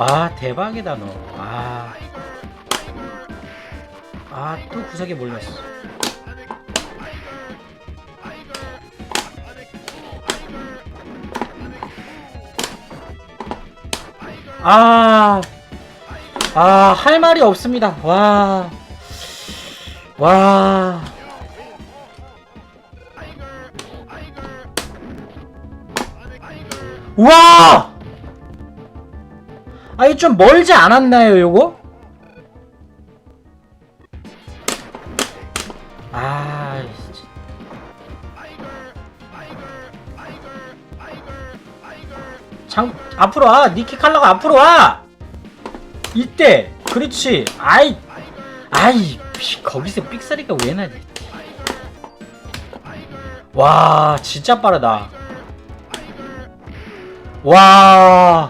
아 대박이다 너. 아. 아또 구석에 몰렸어. 아. 아, 할 말이 없습니다. 와. 와. 와! 아니 좀 멀지 않았나요, 요거? 아, 진짜. 장 앞으로 와. 니킥 하려고 앞으로 와. 이때. 그렇지. 아이. 아이. 씨, 거기서 삑사리가 왜 나냐. 와, 진짜 빠르다. 와.